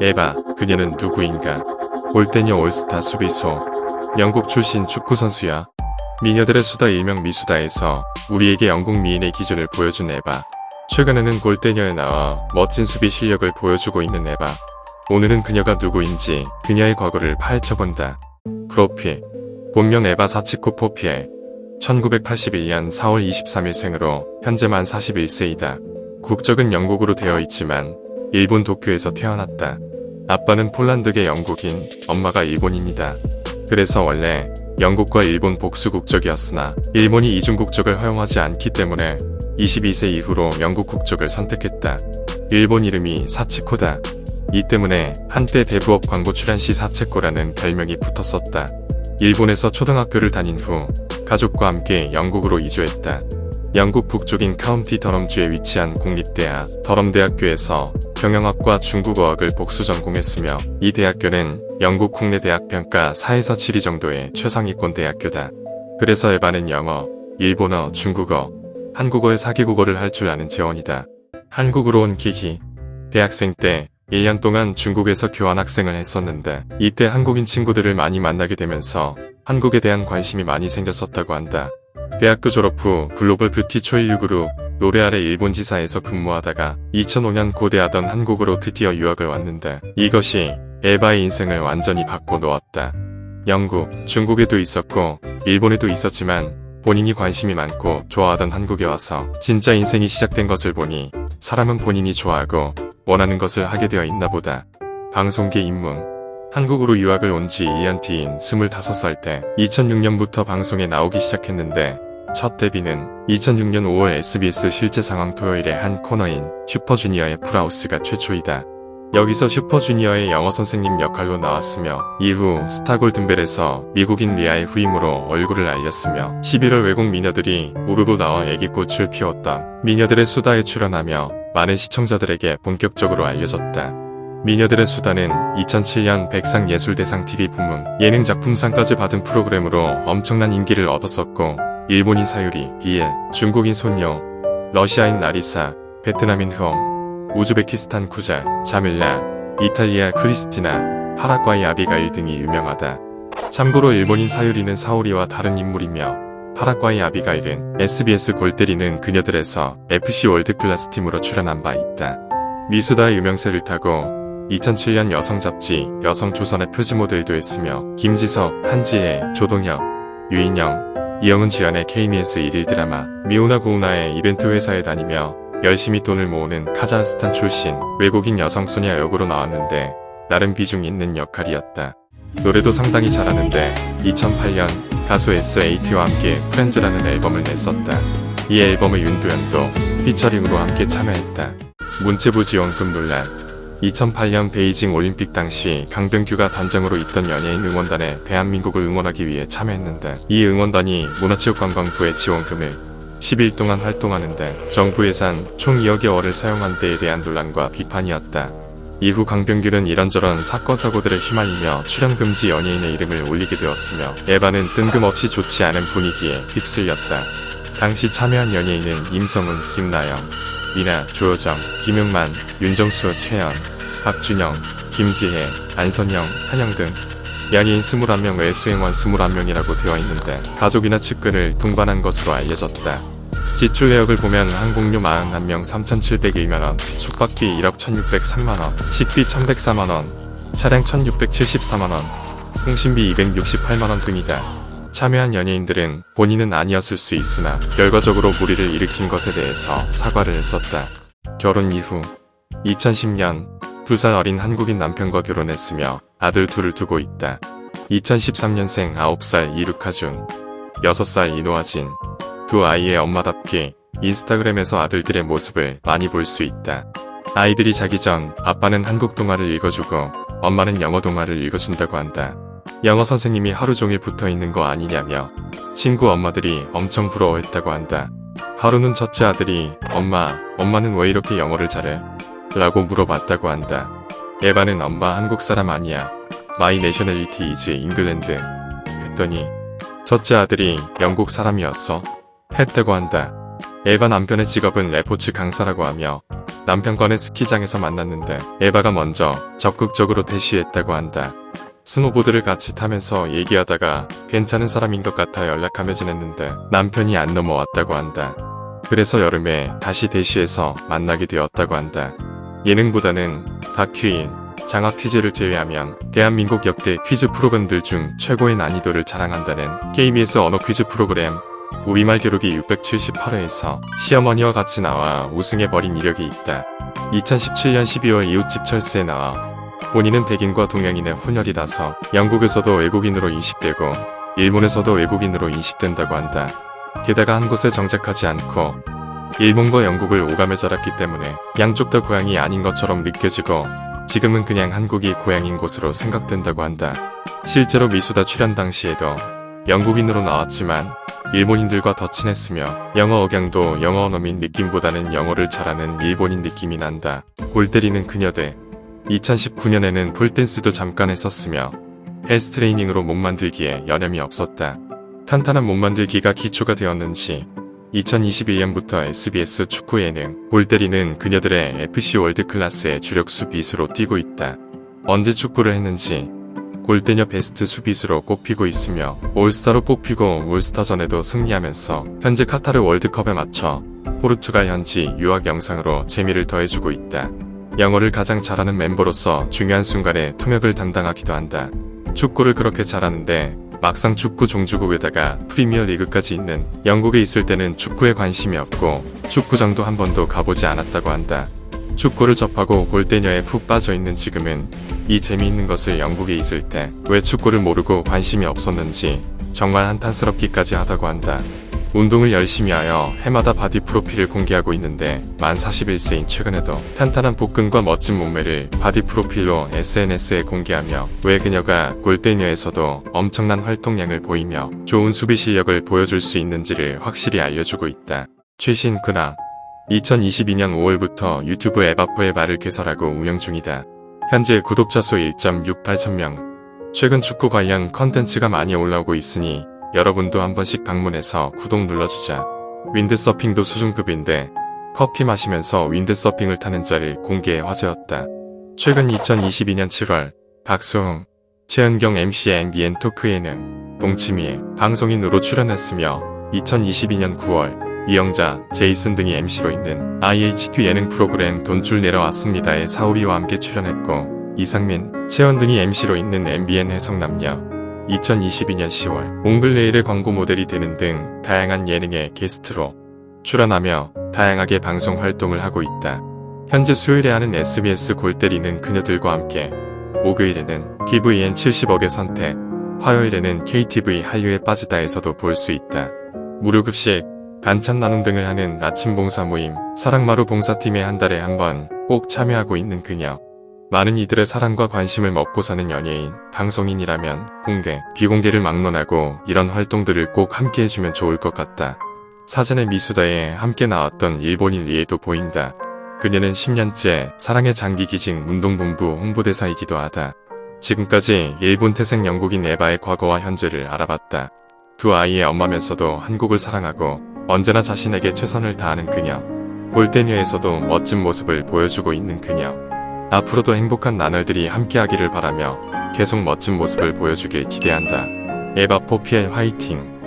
에바, 그녀는 누구인가? 골대녀 올스타 수비수. 영국 출신 축구선수야. 미녀들의 수다 일명 미수다에서 우리에게 영국 미인의 기준을 보여준 에바. 최근에는 골대녀에 나와 멋진 수비 실력을 보여주고 있는 에바. 오늘은 그녀가 누구인지 그녀의 과거를 파헤쳐본다. 프로필. 본명 에바 사치코 포피에 1981년 4월 23일 생으로 현재 만 41세이다. 국적은 영국으로 되어 있지만 일본 도쿄에서 태어났다. 아빠는 폴란드계 영국인, 엄마가 일본인이다. 그래서 원래 영국과 일본 복수 국적이었으나 일본이 이중 국적을 허용하지 않기 때문에 22세 이후로 영국 국적을 선택했다. 일본 이름이 사치코다. 이 때문에 한때 대부업 광고 출연 시 사채코라는 별명이 붙었었다. 일본에서 초등학교를 다닌 후 가족과 함께 영국으로 이주했다. 영국 북쪽인 카운티 더럼주에 위치한 공립대학 더럼대학교에서 경영학과 중국어학을 복수 전공했으며 이 대학교는 영국 국내 대학 평가 4에서 7위 정도의 최상위권 대학교다. 그래서 에바는 영어, 일본어, 중국어, 한국어의 사기국어를 할 줄 아는 재원이다. 한국으로 온 키히 대학생 때 1년 동안 중국에서 교환학생을 했었는데 이때 한국인 친구들을 많이 만나게 되면서 한국에 대한 관심이 많이 생겼었다고 한다. 대학교 졸업 후 글로벌 뷰티 초일류 그룹 로레알의 일본 지사에서 근무하다가 2005년 고대하던 한국으로 드디어 유학을 왔는데 이것이 에바의 인생을 완전히 바꿔 놓았다. 영국, 중국에도 있었고 일본에도 있었지만 본인이 관심이 많고 좋아하던 한국에 와서 진짜 인생이 시작된 것을 보니 사람은 본인이 좋아하고 원하는 것을 하게 되어 있나 보다. 방송계 입문. 한국으로 유학을 온지 1년 뒤인 25살 때 2006년부터 방송에 나오기 시작했는데 첫 데뷔는 2006년 5월 SBS 실제 상황 토요일의 한 코너인 슈퍼주니어의 풀하우스가 최초이다. 여기서 슈퍼주니어의 영어 선생님 역할로 나왔으며 이후 스타골든벨에서 미국인 리아의 후임으로 얼굴을 알렸으며 11월 외국 미녀들이 우르르 나와 애기꽃을 피웠다. 미녀들의 수다에 출연하며 많은 시청자들에게 본격적으로 알려졌다. 미녀들의 수다는 2007년 백상예술대상 TV 부문 예능작품상까지 받은 프로그램으로 엄청난 인기를 얻었었고 일본인 사유리, 비엘, 중국인 손녀, 러시아인 라리사, 베트남인 흐엉, 우즈베키스탄 쿠잘, 자밀라, 이탈리아 크리스티나, 파라과이 아비가일 등이 유명하다. 참고로 일본인 사유리는 사오리와 다른 인물이며 파라과이 아비가일은 SBS 골 때리는 그녀들에서 FC 월드클래스 팀으로 출연한 바 있다. 미수다의 유명세를 타고 2007년 여성 잡지 여성조선의 표지 모델도 했으며 김지석, 한지혜, 조동혁, 유인영, 이영은 주연의 KBS 1일 드라마 미우나 고우나의 이벤트 회사에 다니며 열심히 돈을 모으는 카자흐스탄 출신 외국인 여성 소녀 역으로 나왔는데 나름 비중 있는 역할이었다. 노래도 상당히 잘하는데 2008년 가수 S.A.T와 함께 프렌즈라는 앨범을 냈었다. 이 앨범의 윤도현도 피처링으로 함께 참여했다. 문체부 지원금 논란 2008년 베이징 올림픽 당시 강병규가 단장으로 있던 연예인 응원단에 대한민국을 응원하기 위해 참여했는데 이 응원단이 문화체육관광부의 지원금을 10일 동안 활동하는데 정부 예산 총 2억여 원을 사용한 데에 대한 논란과 비판이었다. 이후 강병규는 이런저런 사건 사고들에 휘말리며 출연금지 연예인의 이름을 올리게 되었으며 에바는 뜬금없이 좋지 않은 분위기에 휩쓸렸다. 당시 참여한 연예인은 임성훈, 김나영, 미나, 조여정, 김용만, 윤정수, 최연, 박준영, 김지혜, 안선영, 한영 등 연예인 21명 외 수행원 21명이라고 되어 있는데 가족이나 측근을 동반한 것으로 알려졌다. 지출 내역을 보면 항공료 41명 3,701만원, 숙박비 1억 1,603만원, 식비 1,104만원, 차량 1,674만원, 통신비 268만원 등이다. 참여한 연예인들은 본인은 아니었을 수 있으나 결과적으로 무리를 일으킨 것에 대해서 사과를 했었다. 결혼 이후 2010년 2살 어린 한국인 남편과 결혼했으며 아들 둘을 두고 있다. 2013년생 9살 이루카준, 6살 이노아진, 두 아이의 엄마답게 인스타그램에서 아들들의 모습을 많이 볼 수 있다. 아이들이 자기 전 아빠는 한국 동화를 읽어주고 엄마는 영어 동화를 읽어준다고 한다. 영어 선생님이 하루 종일 붙어 있는 거 아니냐며 친구 엄마들이 엄청 부러워했다고 한다. 하루는 첫째 아들이 엄마, 엄마는 왜 이렇게 영어를 잘해? 라고 물어봤다고 한다. 에바는 엄마 한국 사람 아니야. 마이 내셔널리티 이즈 잉글랜드. 했더니 첫째 아들이 영국 사람이었어. 했다고 한다. 에바 남편의 직업은 레포츠 강사라고 하며 남편과는 스키장에서 만났는데 에바가 먼저 적극적으로 대시했다고 한다. 스노보드를 같이 타면서 얘기하다가 괜찮은 사람인 것 같아 연락하며 지냈는데 남편이 안 넘어왔다고 한다. 그래서 여름에 다시 대시해서 만나게 되었다고 한다. 예능보다는 다큐인, 장학 퀴즈를 제외하면 대한민국 역대 퀴즈 프로그램들 중 최고의 난이도를 자랑한다는 KBS 언어 퀴즈 프로그램 우리말 기록이 678회에서 시어머니와 같이 나와 우승해버린 이력이 있다. 2017년 12월 이웃집 철수에 나와 본인은 백인과 동양인의 혼혈이라서 영국에서도 외국인으로 인식되고 일본에서도 외국인으로 인식된다고 한다. 게다가 한 곳에 정착하지 않고 일본과 영국을 오감해 자랐기 때문에 양쪽 다 고향이 아닌 것처럼 느껴지고 지금은 그냥 한국이 고향인 곳으로 생각된다고 한다. 실제로 미수다 출연 당시에도 영국인으로 나왔지만 일본인들과 더 친했으며 영어 억양도 영어 언어민 느낌보다는 영어를 잘하는 일본인 느낌이 난다. 골 때리는 그녀들. 2019년에는 폴댄스도 잠깐 했었으며 헬스 트레이닝으로 몸 만들기에 여념이 없었다. 탄탄한 몸 만들기가 기초가 되었는지 2021년부터 SBS 축구 예능 골 때리는 그녀들의 FC 월드 클래스의 주력 수비수로 뛰고 있다. 언제 축구를 했는지 골대녀 베스트 수비수로 꼽히고 있으며 올스타로 뽑히고 올스타전에도 승리하면서 현재 카타르 월드컵에 맞춰 포르투갈 현지 유학 영상으로 재미를 더해주고 있다. 영어를 가장 잘하는 멤버로서 중요한 순간에 통역을 담당하기도 한다. 축구를 그렇게 잘하는데 막상 축구 종주국에다가 프리미어 리그까지 있는 영국에 있을 때는 축구에 관심이 없고 축구장도 한 번도 가보지 않았다고 한다. 축구를 접하고 골대녀에 푹 빠져 있는 지금은 이 재미있는 것을 영국에 있을 때 왜 축구를 모르고 관심이 없었는지 정말 한탄스럽기까지 하다고 한다. 운동을 열심히 하여 해마다 바디 프로필을 공개하고 있는데 만 41세인 최근에도 탄탄한 복근과 멋진 몸매를 바디 프로필로 SNS에 공개하며 왜 그녀가 골대녀에서도 엄청난 활동량을 보이며 좋은 수비 실력을 보여줄 수 있는지를 확실히 알려주고 있다. 최신 근황 2022년 5월부터 유튜브 에바포의 말을 개설하고 운영 중이다. 현재 구독자 수 1.68천명. 최근 축구 관련 컨텐츠가 많이 올라오고 있으니 여러분도 한 번씩 방문해서 구독 눌러주자. 윈드서핑도 수준급인데 커피 마시면서 윈드서핑을 타는 자를 공개해 화제였다. 최근 2022년 7월 박수홍, 최은경 MC의 MBN 토크 예능 동치미에 방송인으로 출연했으며 2022년 9월 이영자, 제이슨 등이 MC로 있는 IHQ 예능 프로그램 돈줄 내려왔습니다에 사오리와 함께 출연했고 이상민, 채원 등이 MC로 있는 MBN 해성남녀 2022년 10월 몽글레일의 광고 모델이 되는 등 다양한 예능에 게스트로 출연하며 다양하게 방송 활동을 하고 있다. 현재 수요일에 하는 SBS 골 때리는 그녀들과 함께 목요일에는 TVN 70억의 선택, 화요일에는 KTV 한류에 빠지다에서도 볼 수 있다. 무료 급식, 반찬 나눔 등을 하는 아침 봉사 모임, 사랑마루 봉사팀에 한 달에 한 번 꼭 참여하고 있는 그녀. 많은 이들의 사랑과 관심을 먹고 사는 연예인, 방송인이라면 공개, 비공개를 막론하고 이런 활동들을 꼭 함께 해주면 좋을 것 같다. 사전에 미수다에 함께 나왔던 일본인 리에도 보인다. 그녀는 10년째 사랑의 장기 기직 운동본부 홍보대사이기도 하다. 지금까지 일본 태생 영국인 에바의 과거와 현재를 알아봤다. 두 아이의 엄마면서도 한국을 사랑하고 언제나 자신에게 최선을 다하는 그녀. 골대녀에서도 멋진 모습을 보여주고 있는 그녀. 앞으로도 행복한 나날들이 함께하기를 바라며 계속 멋진 모습을 보여주길 기대한다. 에바 포피엘 화이팅!